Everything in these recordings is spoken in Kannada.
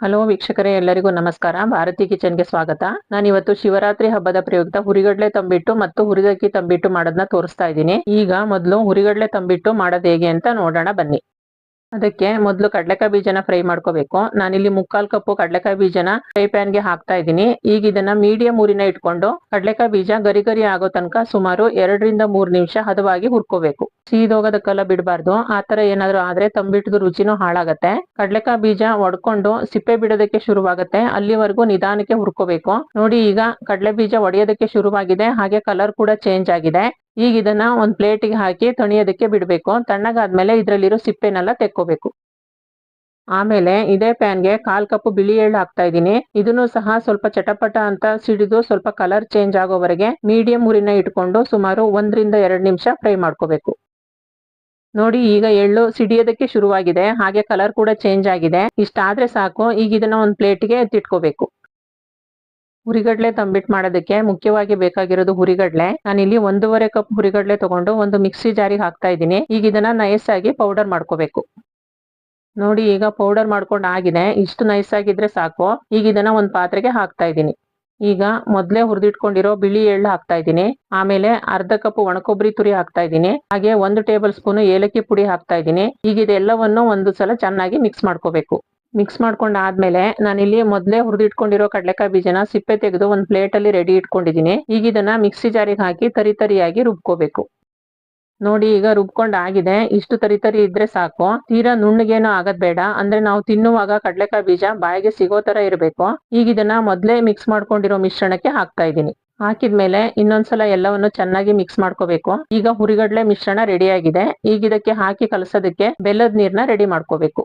ಹಲೋ ವೀಕ್ಷಕರೇ, ಎಲ್ಲರಿಗೂ ನಮಸ್ಕಾರ. ಭಾರತಿ ಕಿಚನ್ಗೆ ಸ್ವಾಗತ. ನಾನು ಇವತ್ತು ಶಿವರಾತ್ರಿ ಹಬ್ಬದ ಪ್ರಯುಕ್ತ ಹುರಿಗಡ್ಲೆ ತಂಬಿಟ್ಟು ಮತ್ತು ಹುರಿದಕ್ಕಿ ತಂಬಿಟ್ಟು ಮಾಡೋದನ್ನ ತೋರಿಸ್ತಾ ಇದ್ದೀನಿ. ಈಗ ಮೊದಲು ಹುರಿಗಡ್ಲೆ ತಂಬಿಟ್ಟು ಮಾಡೋದು ಹೇಗೆ ಅಂತ ನೋಡೋಣ ಬನ್ನಿ. ಅದಕ್ಕೆ ಮೊದಲು ಕಡಲೆಕಾಯಿ ಬೀಜನ ಫ್ರೈ ಮಾಡ್ಕೋಬೇಕು. ನಾನಿಲ್ಲಿ ಮುಕ್ಕಾಲ್ ಕಪ್ಪು ಕಡಲೆಕಾಯಿ ಬೀಜನ ಫ್ರೈ ಪ್ಯಾನ್ಗೆ ಹಾಕ್ತಾ ಇದ್ದೀನಿ. ಈಗ ಇದನ್ನ ಮೀಡಿಯಂ ಊರಿನ ಇಟ್ಕೊಂಡು ಕಡಲೆಕಾಯಿ ಬೀಜ ಗರಿ ಗರಿ ಆಗೋ ತನಕ ಸುಮಾರು ಎರಡರಿಂದ ಮೂರು ನಿಮಿಷ ಹದವಾಗಿ ಹುರ್ಕೋಬೇಕು. ಸೀದೋಗೋದಕ್ಕೆಲ್ಲ ಬಿಡಬಾರ್ದು. ಆತರ ಏನಾದ್ರು ಆದ್ರೆ ತಂಬಿಟ್ಟದ ರುಚಿನೂ ಹಾಳಾಗತ್ತೆ. ಕಡಲೆಕಾಯಿ ಬೀಜ ಒಡ್ಕೊಂಡು ಸಿಪ್ಪೆ ಬಿಡೋದಕ್ಕೆ ಶುರುವಾಗತ್ತೆ. ಅಲ್ಲಿವರೆಗೂ ನಿಧಾನಕ್ಕೆ ಹುರ್ಕೋಬೇಕು. ನೋಡಿ ಈಗ ಕಡಲೆ ಬೀಜ ಒಡೆಯೋದಕ್ಕೆ ಶುರುವಾಗಿದೆ. ಹಾಗೆ ಕಲರ್ ಕೂಡ ಚೇಂಜ್ ಆಗಿದೆ. ಈಗ ಇದನ್ನ ಒಂದ್ ಪ್ಲೇಟಿಗೆ ಹಾಕಿ ತಣಿಯೋದಕ್ಕೆ ಬಿಡಬೇಕು. ತಣ್ಣಗಾದ್ಮೇಲೆ ಇದ್ರಲ್ಲಿರೋ ಸಿಪ್ಪೆನೆಲ್ಲ ತೆಕ್ಕೋಬೇಕು. ಆಮೇಲೆ ಇದೇ ಪ್ಯಾನ್ಗೆ ಕಾಲ್ ಕಪ್ ಬಿಳಿ ಎಳ್ಳು ಹಾಕ್ತಾ ಇದ್ದೀನಿ. ಇದನ್ನು ಸಹ ಸ್ವಲ್ಪ ಚಟಪಟ ಅಂತ ಸಿಡಿದು ಸ್ವಲ್ಪ ಕಲರ್ ಚೇಂಜ್ ಆಗೋವರೆಗೆ ಮೀಡಿಯಂ ಉರಿನ ಇಟ್ಕೊಂಡು ಸುಮಾರು ಒಂದರಿಂದ ಎರಡು ನಿಮಿಷ ಫ್ರೈ ಮಾಡ್ಕೋಬೇಕು. ನೋಡಿ ಈಗ ಎಳ್ಳು ಸಿಡಿಯೋದಕ್ಕೆ ಶುರುವಾಗಿದೆ. ಹಾಗೆ ಕಲರ್ ಕೂಡ ಚೇಂಜ್ ಆಗಿದೆ. ಇಷ್ಟಾದ್ರೆ ಸಾಕು. ಈಗ ಇದನ್ನ ಒಂದ್ ಪ್ಲೇಟ್ಗೆ ಎತ್ತಿಟ್ಕೋಬೇಕು. ಹುರಿಗಡ್ಲೆ ತಂಬಿಟ್ ಮಾಡೋದಕ್ಕೆ ಮುಖ್ಯವಾಗಿ ಬೇಕಾಗಿರೋದು ಹುರಿಗಡ್ಲೆ. ನಾನಿಲ್ಲಿ ಒಂದೂವರೆ ಕಪ್ ಹುರಿಗಡ್ಲೆ ತಗೊಂಡು ಒಂದು ಮಿಕ್ಸಿ ಜಾರಿಗೆ ಹಾಕ್ತಾ ಇದ್ದೀನಿ. ಈಗ ಇದನ್ನ ನೈಸ್ ಆಗಿ ಪೌಡರ್ ಮಾಡ್ಕೋಬೇಕು. ನೋಡಿ ಈಗ ಪೌಡರ್ ಮಾಡ್ಕೊಂಡು ಆಗಿದೆ. ಇಷ್ಟು ನೈಸ್ ಆಗಿದ್ರೆ ಸಾಕು. ಈಗ ಇದನ್ನ ಒಂದ್ ಪಾತ್ರೆಗೆ ಹಾಕ್ತಾ ಇದ್ದೀನಿ. ಈಗ ಮೊದ್ಲೇ ಹುರಿದಿಟ್ಕೊಂಡಿರೋ ಬಿಳಿ ಎಳ್ಳು ಹಾಕ್ತಾ ಇದ್ದೀನಿ. ಆಮೇಲೆ ಅರ್ಧ ಕಪ್ ಒಣಕೊಬ್ಬರಿ ತುರಿ ಹಾಕ್ತಾ ಇದ್ದೀನಿ. ಹಾಗೆ ಒಂದು ಟೇಬಲ್ ಸ್ಪೂನ್ ಏಲಕ್ಕಿ ಪುಡಿ ಹಾಕ್ತಾ ಇದ್ದೀನಿ. ಈಗ ಇದೆಲ್ಲವನ್ನು ಒಂದು ಸಲ ಚೆನ್ನಾಗಿ ಮಿಕ್ಸ್ ಮಾಡ್ಕೋಬೇಕು. ಮಿಕ್ಸ್ ಮಾಡ್ಕೊಂಡ್ ಆದ್ಮೇಲೆ ನಾನಿಲ್ಲಿ ಮೊದ್ಲೇ ಹುರಿದಿಟ್ಕೊಂಡಿರೋ ಕಡಲೆಕಾಯಿ ಬೀಜನ ಸಿಪ್ಪೆ ತೆಗೆದು ಒಂದ್ ಪ್ಲೇಟ್ ಅಲ್ಲಿ ರೆಡಿ ಇಟ್ಕೊಂಡಿದೀನಿ. ಈಗ ಇದನ್ನ ಮಿಕ್ಸಿ ಜಾರಿಗೆ ಹಾಕಿ ತರಿ ತರಿಯಾಗಿ ರುಬ್ಕೋಬೇಕು. ನೋಡಿ ಈಗ ರುಬ್ಕೊಂಡ್ ಆಗಿದೆ. ಇಷ್ಟು ತರಿ ತರಿ ಇದ್ರೆ ಸಾಕು. ತೀರಾ ನುಣ್ಣಗೇನು ಆಗದ್ ಬೇಡ. ಅಂದ್ರೆ ನಾವು ತಿನ್ನುವಾಗ ಕಡಲೆಕಾಯಿ ಬೀಜ ಬಾಯಿಗೆ ಸಿಗೋ ತರ ಇರಬೇಕು. ಈಗ ಇದನ್ನ ಮೊದ್ಲೇ ಮಿಕ್ಸ್ ಮಾಡ್ಕೊಂಡಿರೋ ಮಿಶ್ರಣಕ್ಕೆ ಹಾಕ್ತಾ ಇದ್ದೀನಿ ಹಾಕಿದ್ಮೇಲೆ ಇನ್ನೊಂದ್ಸಲ ಎಲ್ಲವನ್ನು ಚೆನ್ನಾಗಿ ಮಿಕ್ಸ್ ಮಾಡ್ಕೋಬೇಕು. ಈಗ ಹುರಿಗಡ್ಲೆ ಮಿಶ್ರಣ ರೆಡಿ ಆಗಿದೆ. ಈಗ ಇದಕ್ಕೆ ಹಾಕಿ ಕಲಸೋದಕ್ಕೆ ಬೆಲ್ಲದ ನೀರ್ನ ರೆಡಿ ಮಾಡ್ಕೋಬೇಕು.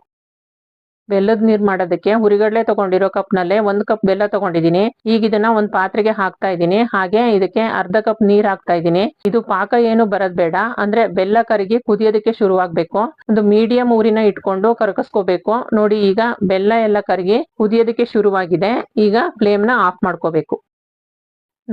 ಬೆಲ್ಲದ ನೀರ್ ಮಾಡೋದಕ್ಕೆ ಹುರಿಗಡ್ಲೆ ತಗೊಂಡಿರೋ ಕಪ್ ನಲ್ಲೇ ಒಂದ್ ಕಪ್ ಬೆಲ್ಲ ತಗೊಂಡಿದೀನಿ. ಈಗ ಇದನ್ನ ಒಂದ್ ಪಾತ್ರೆಗೆ ಹಾಕ್ತಾ ಇದೀನಿ. ಹಾಗೆ ಇದಕ್ಕೆ ಅರ್ಧ ಕಪ್ ನೀರ್ ಹಾಕ್ತಾ ಇದೀನಿ. ಇದು ಪಾಕ ಏನು ಬರದ್ ಬೇಡ. ಅಂದ್ರೆ ಬೆಲ್ಲ ಕರಗಿ ಕುದಿಯೋದಕ್ಕೆ ಶುರುವಾಗ್ಬೇಕು. ಒಂದು ಮೀಡಿಯಂ ಊರಿನ ಇಟ್ಕೊಂಡು ಕರಗಿಸ್ಕೋಬೇಕು. ನೋಡಿ ಈಗ ಬೆಲ್ಲ ಎಲ್ಲ ಕರಗಿ ಕುದಿಯೋದಕ್ಕೆ ಶುರುವಾಗಿದೆ. ಈಗ ಫ್ಲೇಮ್ನ ಆಫ್ ಮಾಡ್ಕೋಬೇಕು.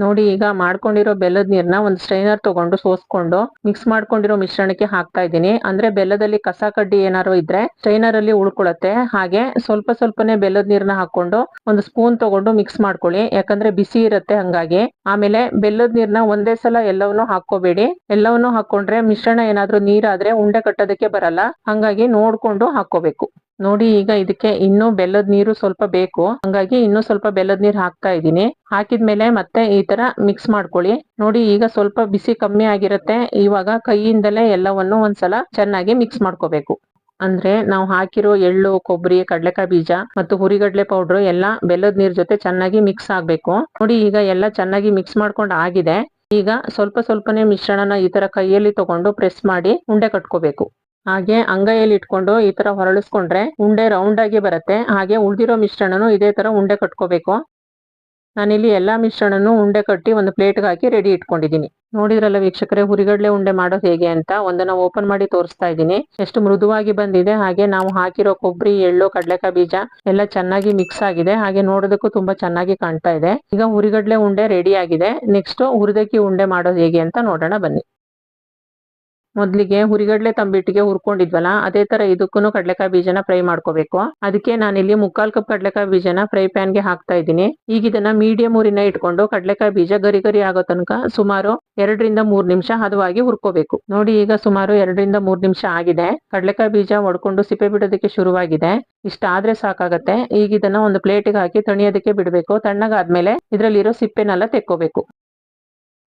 ನೋಡಿ ಈಗ ಮಾಡ್ಕೊಂಡಿರೋ ಬೆಲ್ಲದ ನೀರ್ನ ಒಂದು ಸ್ಟ್ರೈನರ್ ತಗೊಂಡು ಸೋಸ್ಕೊಂಡು ಮಿಕ್ಸ್ ಮಾಡ್ಕೊಂಡಿರೋ ಮಿಶ್ರಣಕ್ಕೆ ಹಾಕ್ತಾ ಇದ್ದೀನಿ. ಅಂದ್ರೆ ಬೆಲ್ಲದಲ್ಲಿ ಕಸ ಕಡ್ಡಿ ಏನಾರು ಇದ್ರೆ ಸ್ಟ್ರೈನರ್ ಅಲ್ಲಿ ಉಳ್ಕೊಳತ್ತೆ. ಹಾಗೆ ಸ್ವಲ್ಪ ಸ್ವಲ್ಪನೇ ಬೆಲ್ಲದ ನೀರ್ನ ಹಾಕೊಂಡು ಒಂದು ಸ್ಪೂನ್ ತಗೊಂಡು ಮಿಕ್ಸ್ ಮಾಡ್ಕೊಳ್ಳಿ. ಯಾಕಂದ್ರೆ ಬಿಸಿ ಇರತ್ತೆ ಹಂಗಾಗಿ. ಆಮೇಲೆ ಬೆಲ್ಲದ ನೀರ್ನ ಒಂದೇ ಸಲ ಎಲ್ಲವನ್ನೂ ಹಾಕೋಬೇಡಿ ಎಲ್ಲವನ್ನೂ ಹಾಕೊಂಡ್ರೆ ಮಿಶ್ರಣ ಏನಾದ್ರೂ ನೀರಾದ್ರೆ ಉಂಡೆ ಕಟ್ಟೋದಕ್ಕೆ ಬರಲ್ಲ. ಹಂಗಾಗಿ ನೋಡ್ಕೊಂಡು ಹಾಕೋಬೇಕು ನೋಡಿ ಈಗ ಇದಕ್ಕೆ ಇನ್ನೂ ಬೆಲ್ಲದ ನೀರು ಸ್ವಲ್ಪ ಬೇಕು. ಹಂಗಾಗಿ ಇನ್ನೂ ಸ್ವಲ್ಪ ಬೆಲ್ಲದ ನೀರು ಹಾಕ್ತಾ ಇದ್ದೀನಿ. ಹಾಕಿದ್ಮೇಲೆ ಮತ್ತೆ ಈ ತರ ಮಿಕ್ಸ್ ಮಾಡ್ಕೊಳ್ಳಿ. ನೋಡಿ ಈಗ ಸ್ವಲ್ಪ ಬಿಸಿ ಕಮ್ಮಿ ಆಗಿರುತ್ತೆ. ಇವಾಗ ಕೈಯಿಂದಲೇ ಎಲ್ಲವನ್ನು ಒಂದ್ಸಲ ಚೆನ್ನಾಗಿ ಮಿಕ್ಸ್ ಮಾಡ್ಕೋಬೇಕು. ಅಂದ್ರೆ ನಾವು ಹಾಕಿರೋ ಎಳ್ಳು, ಕೊಬ್ಬರಿ, ಕಡಲೆಕಾಯಿ ಬೀಜ ಮತ್ತು ಹುರಿಗಡ್ಲೆ ಪೌಡರ್ ಎಲ್ಲ ಬೆಲ್ಲದ ನೀರ್ ಜೊತೆ ಚೆನ್ನಾಗಿ ಮಿಕ್ಸ್ ಆಗ್ಬೇಕು. ನೋಡಿ ಈಗ ಎಲ್ಲ ಚೆನ್ನಾಗಿ ಮಿಕ್ಸ್ ಮಾಡ್ಕೊಂಡು ಆಗಿದೆ. ಈಗ ಸ್ವಲ್ಪ ಸ್ವಲ್ಪನೇ ಮಿಶ್ರಣನ ಈ ತರ ಕೈಯಲ್ಲಿ ತಗೊಂಡು ಪ್ರೆಸ್ ಮಾಡಿ ಉಂಡೆ ಕಟ್ಕೋಬೇಕು. ಹಾಗೆ ಅಂಗೈಯಲ್ಲಿ ಇಟ್ಕೊಂಡು ಈ ತರ ಹೊರಳಿಸ್ಕೊಂಡ್ರೆ ಉಂಡೆ ರೌಂಡ್ ಆಗಿ ಬರುತ್ತೆ. ಹಾಗೆ ಉಳಿದಿರೋ ಮಿಶ್ರಣನು ಇದೇ ತರ ಉಂಡೆ ಕಟ್ಕೋಬೇಕು. ನಾನಿಲ್ಲಿ ಎಲ್ಲಾ ಮಿಶ್ರಣನು ಉಂಡೆ ಕಟ್ಟಿ ಒಂದು ಪ್ಲೇಟ್ಗೆ ಹಾಕಿ ರೆಡಿ ಇಟ್ಕೊಂಡಿದ್ದೀನಿ. ನೋಡಿದ್ರಲ್ಲ ವೀಕ್ಷಕರೇ, ಹುರಿಗಡ್ಲೆ ಉಂಡೆ ಮಾಡೋದು ಹೇಗೆ ಅಂತ ಒಂದನ್ನ ಓಪನ್ ಮಾಡಿ ತೋರಿಸ್ತಾ ಇದ್ದೀನಿ. ಎಷ್ಟು ಮೃದುವಾಗಿ ಬಂದಿದೆ, ಹಾಗೆ ನಾವು ಹಾಕಿರೋ ಕೊಬ್ಬರಿ, ಎಳ್ಳು, ಕಡಲೆಕಾಯಿ ಬೀಜ ಎಲ್ಲ ಚೆನ್ನಾಗಿ ಮಿಕ್ಸ್ ಆಗಿದೆ. ಹಾಗೆ ನೋಡೋದಕ್ಕೂ ತುಂಬಾ ಚೆನ್ನಾಗಿ ಕಾಣ್ತಾ ಇದೆ. ಈಗ ಹುರಿಗಡ್ಲೆ ಉಂಡೆ ರೆಡಿ ಆಗಿದೆ. ನೆಕ್ಸ್ಟ್ ಹುರಿದಕ್ಕಿ ಉಂಡೆ ಮಾಡೋದು ಹೇಗೆ ಅಂತ ನೋಡೋಣ ಬನ್ನಿ. ಮೊದ್ಲಿಗೆ ಹುರಿಗಡ್ಲೆ ತಂಬಿಟ್ಟಿಗೆ ಹುರ್ಕೊಂಡಿದ್ವಲ್ಲ, ಅದೇ ತರ ಇದಕ್ಕೂ ಕಡಲೆಕಾಯಿ ಬೀಜನ ಫ್ರೈ ಮಾಡ್ಕೋಬೇಕು. ಅದಕ್ಕೆ ನಾನಿಲ್ಲಿ ಮುಕ್ಕಾಲ್ ಕಪ್ ಕಡಲೆಕಾಯಿ ಬೀಜನ ಫ್ರೈ ಪ್ಯಾನ್ಗೆ ಹಾಕ್ತಾ ಇದ್ದೀನಿ. ಈಗ ಇದನ್ನ ಮೀಡಿಯಂ ಊರಿನ ಇಟ್ಕೊಂಡು ಕಡಲೆಕಾಯಿ ಬೀಜ ಗರಿ ಗರಿ ಆಗೋ ತನಕ ಸುಮಾರು ಎರಡರಿಂದ ಮೂರ್ ನಿಮಿಷ ಹದವಾಗಿ ಹುರ್ಕೋಬೇಕು. ನೋಡಿ ಈಗ ಸುಮಾರು ಎರಡರಿಂದ ಮೂರ್ ನಿಮಿಷ ಆಗಿದೆ. ಕಡಲೆಕಾಯಿ ಬೀಜ ಒಡ್ಕೊಂಡು ಸಿಪ್ಪೆ ಬಿಡೋದಕ್ಕೆ ಶುರುವಾಗಿದೆ. ಇಷ್ಟ ಆದ್ರೆ ಸಾಕಾಗತ್ತೆ. ಈಗ ಇದನ್ನ ಒಂದು ಪ್ಲೇಟಿಗೆ ಹಾಕಿ ತಣಿಯೋದಕ್ಕೆ ಬಿಡಬೇಕು. ತಣ್ಣಗಾದ್ಮೇಲೆ ಇದ್ರಲ್ಲಿರೋ ಸಿಪ್ಪೆನೆಲ್ಲ ತೆಕ್ಕೋಬೇಕು.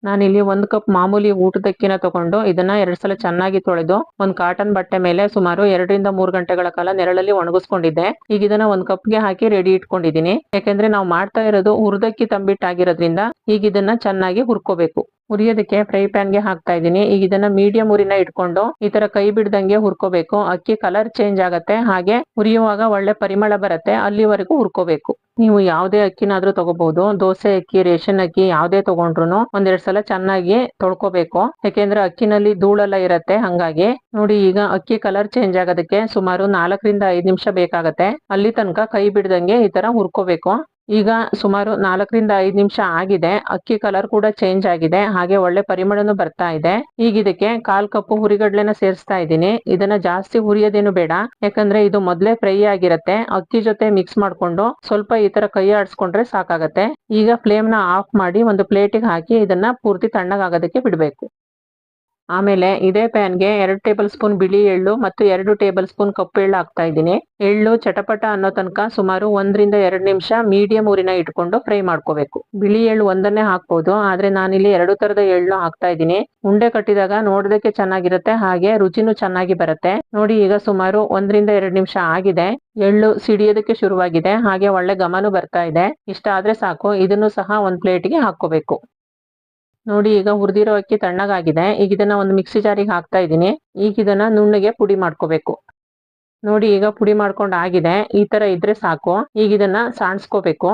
ನಾನಿಲ್ಲಿ ಒಂದು ಕಪ್ ಮಾಮೂಲಿ ಊಟದಕ್ಕಿನ ತಗೊಂಡು ಇದನ್ನ ಎರಡ್ ಸಲ ಚೆನ್ನಾಗಿ ತೊಳೆದು ಒಂದ್ ಕಾಟನ್ ಬಟ್ಟೆ ಮೇಲೆ ಸುಮಾರು ಎರಡರಿಂದ ಮೂರು ಗಂಟೆಗಳ ಕಾಲ ನೆರಳಲ್ಲಿ ಒಣಗಿಸ್ಕೊಂಡಿದ್ದೆ. ಈಗ ಇದನ್ನ ಒಂದ್ ಕಪ್ಗೆ ಹಾಕಿ ರೆಡಿ ಇಟ್ಕೊಂಡಿದೀನಿ ಯಾಕಂದ್ರೆ ನಾವು ಮಾಡ್ತಾ ಇರೋದು ಹುರಿದಕ್ಕಿ ತಂಬಿಟ್ಟಾಗಿರೋದ್ರಿಂದ ಈಗ ಇದನ್ನ ಚೆನ್ನಾಗಿ ಹುರ್ಕೋಬೇಕು. ಹುರಿಯೋದಕ್ಕೆ ಫ್ರೈ ಪ್ಯಾನ್ಗೆ ಹಾಕ್ತಾ ಇದ್ದೀನಿ. ಈಗ ಇದನ್ನ ಮೀಡಿಯಂ ಉರಿನ ಇಟ್ಕೊಂಡು ಈ ತರ ಕೈ ಬಿಡ್ದಂಗೆ ಹುರ್ಕೋಬೇಕು. ಅಕ್ಕಿ ಕಲರ್ ಚೇಂಜ್ ಆಗತ್ತೆ. ಹಾಗೆ ಹುರಿಯುವಾಗ ಒಳ್ಳೆ ಪರಿಮಳ ಬರುತ್ತೆ. ಅಲ್ಲಿವರೆಗೂ ಹುರ್ಕೋಬೇಕು. ನೀವು ಯಾವುದೇ ಅಕ್ಕಿನಾದ್ರೂ ತಗೋಬಹುದು ದೋಸೆ ಅಕ್ಕಿ, ರೇಷನ್ ಅಕ್ಕಿ ಯಾವ್ದೇ ತಗೊಂಡ್ರು ಒಂದೆರಡು ಸಲ ಚೆನ್ನಾಗಿ ತೊಳ್ಕೊಬೇಕು. ಯಾಕೆಂದ್ರೆ ಅಕ್ಕಿನಲ್ಲಿ ಧೂಳೆಲ್ಲ ಇರತ್ತೆ, ಹಂಗಾಗಿ. ನೋಡಿ, ಈಗ ಅಕ್ಕಿ ಕಲರ್ ಚೇಂಜ್ ಆಗೋದಕ್ಕೆ ಸುಮಾರು ನಾಲ್ಕರಿಂದ ಐದ್ ನಿಮಿಷ ಬೇಕಾಗತ್ತೆ. ಅಲ್ಲಿ ತನಕ ಕೈ ಬಿಡದಂಗೆ ಈ ತರ ಹುರ್ಕೋಬೇಕು. ಈಗ ಸುಮಾರು ನಾಲ್ಕರಿಂದ ಐದು ನಿಮಿಷ ಆಗಿದೆ. ಅಕ್ಕಿ ಕಲರ್ ಕೂಡ ಚೇಂಜ್ ಆಗಿದೆ. ಹಾಗೆ ಒಳ್ಳೆ ಪರಿಮಳನು ಬರ್ತಾ ಇದೆ. ಈಗ ಇದಕ್ಕೆ ಕಾಲ್ ಕಪ್ಪು ಹುರಿಗಡ್ಲೆನ ಸೇರಿಸ್ತಾ ಇದ್ದೀನಿ. ಇದನ್ನ ಜಾಸ್ತಿ ಹುರಿಯೋದೇನು ಬೇಡ. ಯಾಕಂದ್ರೆ ಇದು ಮೊದ್ಲೇ ಫ್ರೈ ಆಗಿರತ್ತೆ. ಅಕ್ಕಿ ಜೊತೆ ಮಿಕ್ಸ್ ಮಾಡ್ಕೊಂಡು ಸ್ವಲ್ಪ ಈ ತರ ಕೈ ಆಡಿಸ್ಕೊಂಡ್ರೆ ಸಾಕಾಗತ್ತೆ. ಈಗ ಫ್ಲೇಮ್ನ ಆಫ್ ಮಾಡಿ ಒಂದು ಪ್ಲೇಟಿಗೆ ಹಾಕಿ ಇದನ್ನ ಪೂರ್ತಿ ತಣ್ಣಗಾಗೋದಕ್ಕೆ ಬಿಡಬೇಕು. ಆಮೇಲೆ ಇದೇ ಪ್ಯಾನ್ಗೆ ಎರಡು ಟೇಬಲ್ ಸ್ಪೂನ್ ಬಿಳಿ ಎಳ್ಳು ಮತ್ತು ಎರಡು ಟೇಬಲ್ ಸ್ಪೂನ್ ಕಪ್ಪು ಎಳ್ಳು ಹಾಕ್ತಾ ಇದ್ದೀನಿ. ಎಳ್ಳು ಚಟಪಟ ಅನ್ನೋ ತನಕ ಸುಮಾರು ಒಂದರಿಂದ ಎರಡು ನಿಮಿಷ ಮೀಡಿಯಂ ಊರಿನ ಇಟ್ಕೊಂಡು ಫ್ರೈ ಮಾಡ್ಕೋಬೇಕು. ಬಿಳಿ ಎಳ್ಳು ಒಂದನ್ನೇ ಹಾಕ್ಬೋದು, ಆದ್ರೆ ನಾನಿಲ್ಲಿ ಎರಡು ತರದ ಎಳ್ಳು ಹಾಕ್ತಾ ಇದ್ದೀನಿ. ಉಂಡೆ ಕಟ್ಟಿದಾಗ ನೋಡೋದಕ್ಕೆ ಚೆನ್ನಾಗಿರುತ್ತೆ, ಹಾಗೆ ರುಚಿನೂ ಚೆನ್ನಾಗಿ ಬರುತ್ತೆ. ನೋಡಿ, ಈಗ ಸುಮಾರು ಒಂದರಿಂದ ಎರಡು ನಿಮಿಷ ಆಗಿದೆ. ಎಳ್ಳು ಸಿಡಿಯೋದಕ್ಕೆ ಶುರುವಾಗಿದೆ, ಹಾಗೆ ಒಳ್ಳೆ ಗಮನು ಬರ್ತಾ ಇದೆ. ಇಷ್ಟ ಆದ್ರೆ ಸಾಕು, ಇದನ್ನು ಸಹ ಒಂದ್ ಪ್ಲೇಟ್ಗೆ ಹಾಕೋಬೇಕು ನೋಡಿ, ಈಗ ಹುರಿದಿರೋ ಅಕ್ಕಿ ತಣ್ಣಗಾಗಿದೆ. ಈಗ ಇದನ್ನ ಒಂದು ಮಿಕ್ಸಿ ಜಾರಿಗೆ ಹಾಕ್ತಾ ಇದ್ದೀನಿ. ಈಗ ಇದನ್ನ ನುಣ್ಣಗೆ ಪುಡಿ ಮಾಡ್ಕೋಬೇಕು. ನೋಡಿ, ಈಗ ಪುಡಿ ಮಾಡ್ಕೊಂಡು ಆಗಿದೆ. ಈ ತರ ಇದ್ರೆ ಸಾಕು. ಈಗ ಇದನ್ನ ಸಾಣಿಸ್ಕೋಬೇಕು.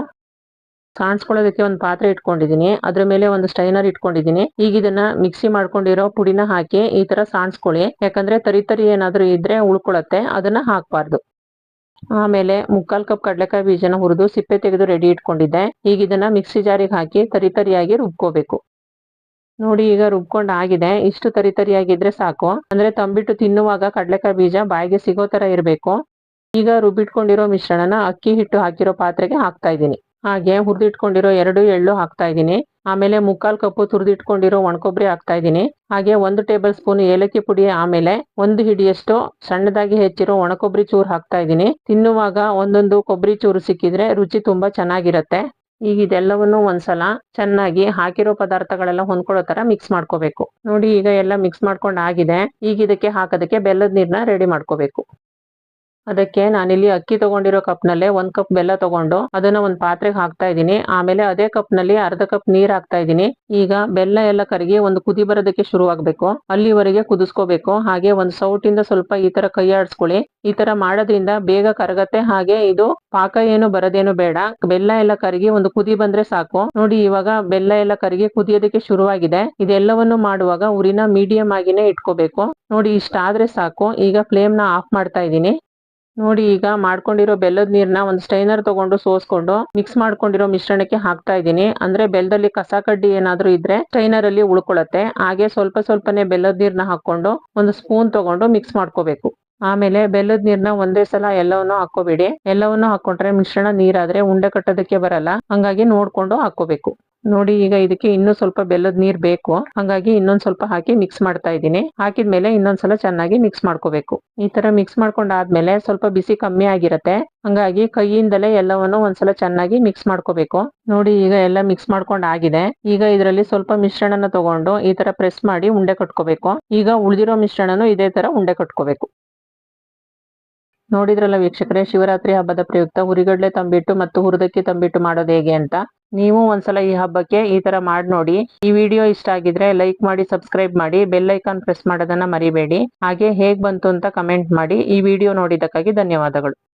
ಸಾಣಿಸ್ಕೊಳ್ಳೋದಕ್ಕೆ ಒಂದು ಪಾತ್ರೆ ಇಟ್ಕೊಂಡಿದೀನಿ ಅದ್ರ ಮೇಲೆ ಒಂದು ಸ್ಟೈನರ್ ಇಟ್ಕೊಂಡಿದೀನಿ ಈಗ ಇದನ್ನ ಮಿಕ್ಸಿ ಮಾಡ್ಕೊಂಡಿರೋ ಪುಡಿನ ಹಾಕಿ ಈ ತರ ಸಾಣಿಸ್ಕೊಳ್ಳಿ. ಯಾಕಂದ್ರೆ ತರಿ ತರಿ ಏನಾದ್ರೂ ಇದ್ರೆ ಉಳ್ಕೊಳತ್ತೆ. ಅದನ್ನ ಹಾಕ್ಬಾರ್ದು. ಆಮೇಲೆ ಮುಕ್ಕಾಲ್ ಕಪ್ ಕಡಲೆಕಾಯಿ ಬೀಜನ ಹುರಿದು ಸಿಪ್ಪೆ ತೆಗೆದು ರೆಡಿ ಇಟ್ಕೊಂಡಿದ್ದೆ. ಈಗ ಇದನ್ನ ಮಿಕ್ಸಿ ಜಾರಿಗೆ ಹಾಕಿ ತರಿ ತರಿಯಾಗಿ ರುಬ್ಕೋಬೇಕು. ನೋಡಿ ಈಗ ರುಬ್ಕೊಂಡ್ ಆಗಿದೆ ಇಷ್ಟು ತರಿ ತರಿಯಾಗಿದ್ರೆ ಸಾಕು. ಅಂದ್ರೆ ತಂಬಿಟ್ಟು ತಿನ್ನುವಾಗ ಕಡಲೆಕಾಯಿ ಬೀಜ ಬಾಯಿಗೆ ಸಿಗೋ ತರ ಇರಬೇಕು. ಈಗ ರುಬ್ಬಿಟ್ಕೊಂಡಿರೋ ಮಿಶ್ರಣನ ಅಕ್ಕಿ ಹಿಟ್ಟು ಹಾಕಿರೋ ಪಾತ್ರೆಗೆ ಹಾಕ್ತಾ ಇದ್ದೀನಿ. ಹಾಗೆ ಹುರಿದಿಟ್ಕೊಂಡಿರೋ ಎರಡು ಎಳ್ಳು ಹಾಕ್ತಾ ಇದ್ದೀನಿ. ಆಮೇಲೆ ಮುಕ್ಕಾಲ್ ಕಪ್ಪು ತುರಿದಿಟ್ಕೊಂಡಿರೋ ಒಣಕೊಬ್ಬರಿ ಹಾಕ್ತಾ ಇದ್ದೀನಿ. ಹಾಗೆ ಒಂದು ಟೇಬಲ್ ಸ್ಪೂನ್ ಏಲಕ್ಕಿ ಪುಡಿ ಆಮೇಲೆ ಒಂದು ಹಿಡಿಯಷ್ಟು ಸಣ್ಣದಾಗಿ ಹೆಚ್ಚಿರೋ ಒಣಕೊಬ್ಬರಿ ಚೂರು ಹಾಕ್ತಾ ಇದ್ದೀನಿ. ತಿನ್ನುವಾಗ ಒಂದೊಂದು ಕೊಬ್ಬರಿ ಚೂರು ಸಿಕ್ಕಿದ್ರೆ ರುಚಿ ತುಂಬಾ ಚೆನ್ನಾಗಿರತ್ತೆ. ಈಗ ಇದೆಲ್ಲವನ್ನು ಒಂದ್ಸಲ ಚೆನ್ನಾಗಿ ಹಾಕಿರೋ ಪದಾರ್ಥಗಳೆಲ್ಲ ಹೊಂದ್ಕೊಳ್ಳೋ ತರ ಮಿಕ್ಸ್ ಮಾಡ್ಕೋಬೇಕು. ನೋಡಿ ಈಗ ಎಲ್ಲ ಮಿಕ್ಸ್ ಮಾಡ್ಕೊಂಡ್ ಆಗಿದೆ. ಈಗ ಇದಕ್ಕೆ ಹಾಕೋದಕ್ಕೆ ಬೆಲ್ಲದ ನೀರ್ನ ರೆಡಿ ಮಾಡ್ಕೋಬೇಕು. ಅದಕ್ಕೆ ನಾನಿಲ್ಲಿ ಅಕ್ಕಿ ತಗೊಂಡಿರೋ ಕಪ್ ನಲ್ಲೇ ಒಂದ್ ಕಪ್ ಬೆಲ್ಲ ತಗೊಂಡು ಅದನ್ನ ಒಂದ್ ಪಾತ್ರೆಗೆ ಹಾಕ್ತಾ ಇದ್ದೀನಿ. ಆಮೇಲೆ ಅದೇ ಕಪ್ನಲ್ಲಿ ಅರ್ಧ ಕಪ್ ನೀರ್ ಹಾಕ್ತಾ ಇದ್ದೀನಿ. ಈಗ ಬೆಲ್ಲ ಎಲ್ಲ ಕರಗಿ ಒಂದು ಕುದಿ ಬರೋದಕ್ಕೆ ಶುರು ಆಗ್ಬೇಕು ಅಲ್ಲಿವರೆಗೆ ಕುದಿಸ್ಕೋಬೇಕು. ಹಾಗೆ ಒಂದ್ ಸೌಟಿಂದ ಸ್ವಲ್ಪ ಈ ತರ ಕೈ ಆಡಿಸ್ಕೊಳ್ಳಿ. ಈ ತರ ಮಾಡೋದ್ರಿಂದ ಬೇಗ ಕರಗತ್ತೆ. ಹಾಗೆ ಇದು ಪಾಕ ಏನು ಬರೋದೇನು ಬೇಡ. ಬೆಲ್ಲ ಎಲ್ಲ ಕರಗಿ ಒಂದು ಕುದಿ ಬಂದ್ರೆ ಸಾಕು. ನೋಡಿ ಇವಾಗ ಬೆಲ್ಲ ಎಲ್ಲ ಕರಗಿ ಕುದಿಯೋದಕ್ಕೆ ಶುರುವಾಗಿದೆ. ಇದೆಲ್ಲವನ್ನು ಮಾಡುವಾಗ ಉರಿನ ಮೀಡಿಯಂ ಆಗಿನೇ ಇಟ್ಕೋಬೇಕು. ನೋಡಿ ಇಷ್ಟ ಆದ್ರೆ ಸಾಕು. ಈಗ ಫ್ಲೇಮ್ನ ಆಫ್ ಮಾಡ್ತಾ ಇದ್ದೀನಿ. ನೋಡಿ ಈಗ ಮಾಡ್ಕೊಂಡಿರೋ ಬೆಲ್ಲದ ನೀರ್ನ ಒಂದು ಸ್ಟೈನರ್ ತಗೊಂಡು ಸೋಸ್ಕೊಂಡು ಮಿಕ್ಸ್ ಮಾಡ್ಕೊಂಡಿರೋ ಮಿಶ್ರಣಕ್ಕೆ ಹಾಕ್ತಾ ಇದ್ದೀನಿ. ಅಂದ್ರೆ ಬೆಲ್ಲದಲ್ಲಿ ಕಸ ಕಡ್ಡಿ ಏನಾದ್ರೂ ಇದ್ರೆ ಸ್ಟೈನರ್ ಅಲ್ಲಿ ಉಳ್ಕೊಳತ್ತೆ. ಹಾಗೆ ಸ್ವಲ್ಪ ಸ್ವಲ್ಪನೇ ಬೆಲ್ಲದ ನೀರ್ನ ಹಾಕೊಂಡು ಒಂದು ಸ್ಪೂನ್ ತಗೊಂಡು ಮಿಕ್ಸ್ ಮಾಡ್ಕೋಬೇಕು. ಆಮೇಲೆ ಬೆಲ್ಲದ ನೀರ್ನ ಒಂದೇ ಸಲ ಎಲ್ಲವನ್ನು ಹಾಕೋಬೇಡಿ ಎಲ್ಲವನ್ನು ಹಾಕೊಂಡ್ರೆ ಮಿಶ್ರಣ ನೀರಾದ್ರೆ ಉಂಡೆ ಕಟ್ಟೋದಕ್ಕೆ ಬರಲ್ಲ. ಹಂಗಾಗಿ ನೋಡ್ಕೊಂಡು ಹಾಕೋಬೇಕು ನೋಡಿ ಈಗ ಇದಕ್ಕೆ ಇನ್ನೂ ಸ್ವಲ್ಪ ಬೆಲ್ಲದ ನೀರ್ ಬೇಕು. ಹಂಗಾಗಿ ಇನ್ನೊಂದ್ ಸ್ವಲ್ಪ ಹಾಕಿ ಮಿಕ್ಸ್ ಮಾಡ್ತಾ ಇದ್ದೀನಿ. ಹಾಕಿದ್ಮೇಲೆ ಇನ್ನೊಂದ್ಸಲ ಚೆನ್ನಾಗಿ ಮಿಕ್ಸ್ ಮಾಡ್ಕೋಬೇಕು. ಈ ತರ ಮಿಕ್ಸ್ ಮಾಡ್ಕೊಂಡಾದ್ಮೇಲೆ ಸ್ವಲ್ಪ ಬಿಸಿ ಕಮ್ಮಿ ಆಗಿರತ್ತೆ. ಹಂಗಾಗಿ ಕೈಯಿಂದಲೇ ಎಲ್ಲವನ್ನು ಒಂದ್ಸಲ ಚೆನ್ನಾಗಿ ಮಿಕ್ಸ್ ಮಾಡ್ಕೋಬೇಕು. ನೋಡಿ ಈಗ ಎಲ್ಲ ಮಿಕ್ಸ್ ಮಾಡ್ಕೊಂಡ್ ಆಗಿದೆ ಈಗ ಇದರಲ್ಲಿ ಸ್ವಲ್ಪ ಮಿಶ್ರಣನ ತಗೊಂಡು ಈ ತರ ಪ್ರೆಸ್ ಮಾಡಿ ಉಂಡೆ ಕಟ್ಕೋಬೇಕು. ಈಗ ಉಳಿದಿರೋ ಮಿಶ್ರಣನು ಇದೇ ತರ ಉಂಡೆ ಕಟ್ಕೋಬೇಕು. ನೋಡಿದ್ರಲ್ಲ ವೀಕ್ಷಕರೇ, ಶಿವರಾತ್ರಿ ಹಬ್ಬದ ಪ್ರಯುಕ್ತ ಹುರಿಗಡ್ಲೆ ತಂಬಿಟ್ಟು ಮತ್ತು ಹುರಿದಕ್ಕಿ ತಂಬಿಟ್ಟು ಮಾಡೋದು ಹೇಗೆ ಅಂತ. ನೀವು ಒಂದ್ಸಲ ಈ ಹಬ್ಬಕ್ಕೆ ಈ ತರ ಮಾಡಿ ನೋಡಿ. ಈ ವಿಡಿಯೋ ಇಷ್ಟ ಆಗಿದ್ರೆ ಲೈಕ್ ಮಾಡಿ, ಸಬ್ಸ್ಕ್ರೈಬ್ ಮಾಡಿ, ಬೆಲ್ ಐಕಾನ್ ಪ್ರೆಸ್ ಮಾಡೋದನ್ನ ಮರಿಬೇಡಿ. ಹಾಗೆ ಹೇಗ್ ಬಂತು ಅಂತ ಕಮೆಂಟ್ ಮಾಡಿ. ಈ ವಿಡಿಯೋ ನೋಡಿದ್ದಕ್ಕಾಗಿ ಧನ್ಯವಾದಗಳು.